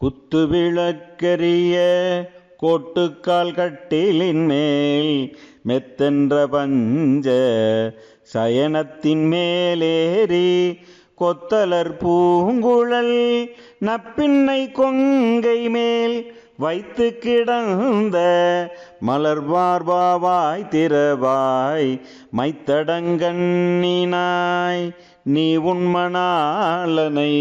குத்து விளக்கரிய கோட்டுக்கால் கட்டிலின் மேல் மெத்தென்ற பஞ்ச சயனத்தின் மேலேறி கொத்தலர் பூங்குழல் நப்பின்னை கொங்கை மேல் வைத்து கிடந்த மலர்வார்பாவாய் திரவாய் மைத்தடங்கண்ணினாய் நீ உண்மணாலனை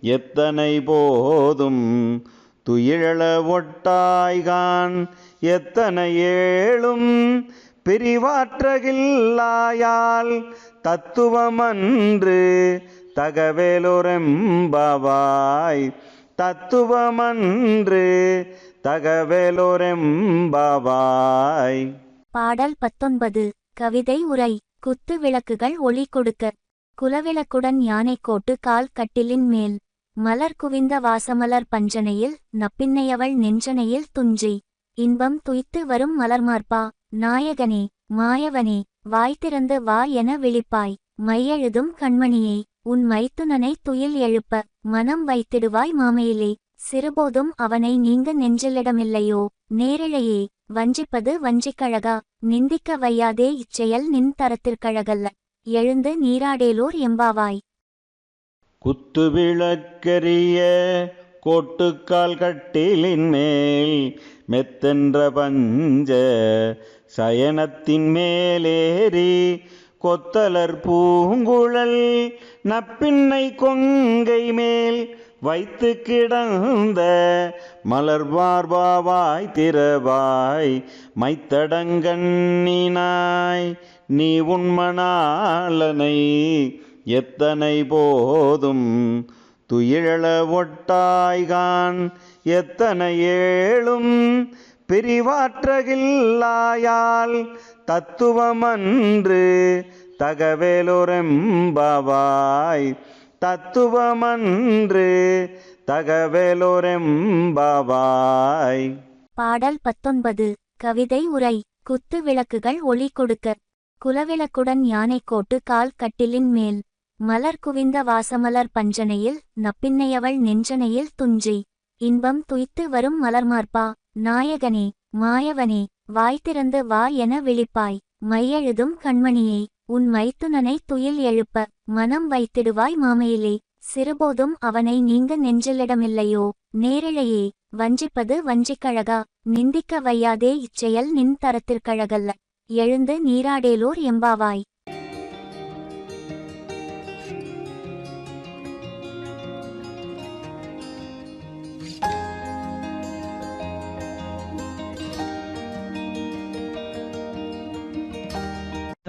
எத்தனை போதும் துயிழ ஒட்டாய்கான் எத்தனை ஏழும் பிரிவாற்றகில்லாயால் தத்துவமன்று தகவேலொரெம்பாவாய் தத்துவமன்று தகவேலொரெம்பாவாய். பாடல் பத்தொன்பது. கவிதை உரை. குத்து விளக்குகள் ஒளி கொடுக்க. குலவிளக்குடன் யானை கோட்டு கால் கட்டிலின் மேல். மலர் குவிந்த வாசமலர் பஞ்சனையில் நப்பின்னையவள் நெஞ்சனையில் துஞ்சி. இன்பம் துய்த்து வரும் மலர்மார்பா நாயகனே மாயவனே வாய் திறந்து வா என விழிப்பாய். மையெழுதும் கண்மணியே உன் மைத்துனனை துயில் எழுப்ப மனம் வைத்திடுவாய் மாமையிலே. சிறுபோதும் அவனை நீங்க நெஞ்சிலிடமில்லையோ? நேரிழையே வஞ்சிப்பது வஞ்சிக்கழகா? நிந்திக்க வையாதே இச்செயல் நின் தரத்திற்கழகல்ல. எழுந்து நீராடேலோர் எம்பாவாய். குத்து விளக்கரிய கோட்டுக்கால் கட்டிலின் மேல் மெத்தென்ற பஞ்ச சயனத்தின் மேலேறி கொத்தலர் பூங்குழல் நப்பின்னை கொங்கை மேல் வைத்து கிடந்த மலர்வார்பாவாய் திரவாய் மைத்தடங்கண்ணினாய் நீ உண்மணாளனை எத்தனை போதும் துயிழ ஒட்டாய்கான் எத்தனை ஏழும் பிரிவாற்றகில்லாயால் தத்துவமன்று தகவேலொரெம்பாவாய் தத்துவமன்று தகவேலோரெம்பவாய். பாடல் பத்தொன்பது. கவிதை உரை. குத்து விளக்குகள் ஒளி கொடுக்க. குலவிளக்குடன் யானை கோட்டு கால் கட்டிலின் மேல். மலர் குவிந்த வாசமலர் பஞ்சனையில் நப்பின்னையவள் நெஞ்சனையில் துஞ்சி. இன்பம் துய்த்து வரும் மலர்மார்பா நாயகனே மாயவனே வாய்த்திறந்து வா என விழிப்பாய். மையெழுதும் கண்மணியே உன் மைத்துனனை துயில் எழுப்ப மனம் வைத்திடுவாய் மாமையிலே. சிறுபோதும் அவனை நீங்க நெஞ்சிலிடமில்லையோ நேரிழையே வஞ்சிப்பது வஞ்சிக்கழகா நிந்திக்க வையாதே இச்செயல் நின் தரத்திற்கழகல்ல. எழுந்து நீராடேலோர் எம்பாவாய்.